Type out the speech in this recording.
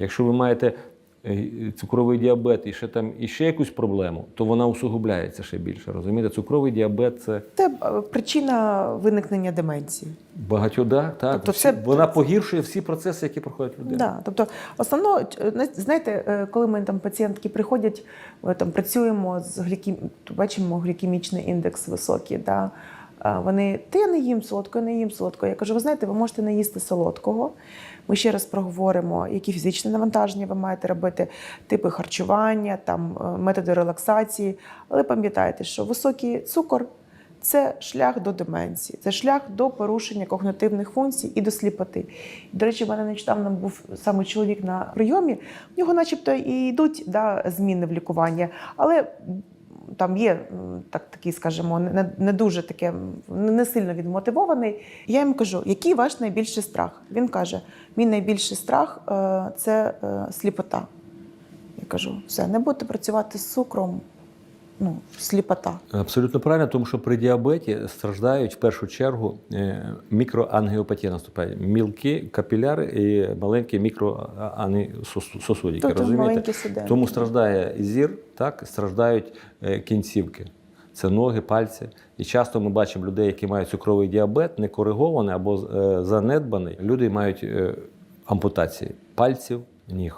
Якщо ви маєте е, цукровий діабет і ще там і ще якусь проблему, то вона усугубляється ще більше. Розумієте, цукровий діабет це Це е, причина виникнення деменції. багатьода, так Тобто всі- це- вона погіршує всі процеси, які проходять людина. Да, тобто, основно, е, на- знаєте, коли ми там пацієнтки приходять, ми там працюємо з глікім, бачимо глікемічний індекс високий. Да? Вони, я не їм солодко, не їм солодко. Я кажу, ви знаєте, ви можете не їсти солодкого. Ми ще раз проговоримо, які фізичні навантаження ви маєте робити, типи харчування, там, е, методи релаксації. Але пам'ятайте, що високий цукор це шлях до деменції, це шлях до порушення когнитивних функцій і до сліпоти. До речі, в мене нещодавно був саме чоловік на прийомі. В нього, начебто, і йдуть да, зміни в лікуванні, але там є так, такий, скажімо, не, не дуже таке, не сильно відмотивований. Я йому кажу, який ваш найбільший страх? Він каже: мій найбільший страх е, це е, сліпота. Я кажу, все, не будете працювати з цукром, ну, сліпота. Абсолютно правильно, тому що при діабеті страждають в першу чергу е, мікроангіопатія наступає. Мілкі капіляри і маленькі мікроангіососудики. Тобто розумієте? Тому страждає зір, так, страждають е, кінцівки. Це ноги, пальці. І часто ми бачимо людей, які мають цукровий діабет, не коригований або е, занедбаний. Люди мають ампутації пальців, ніг.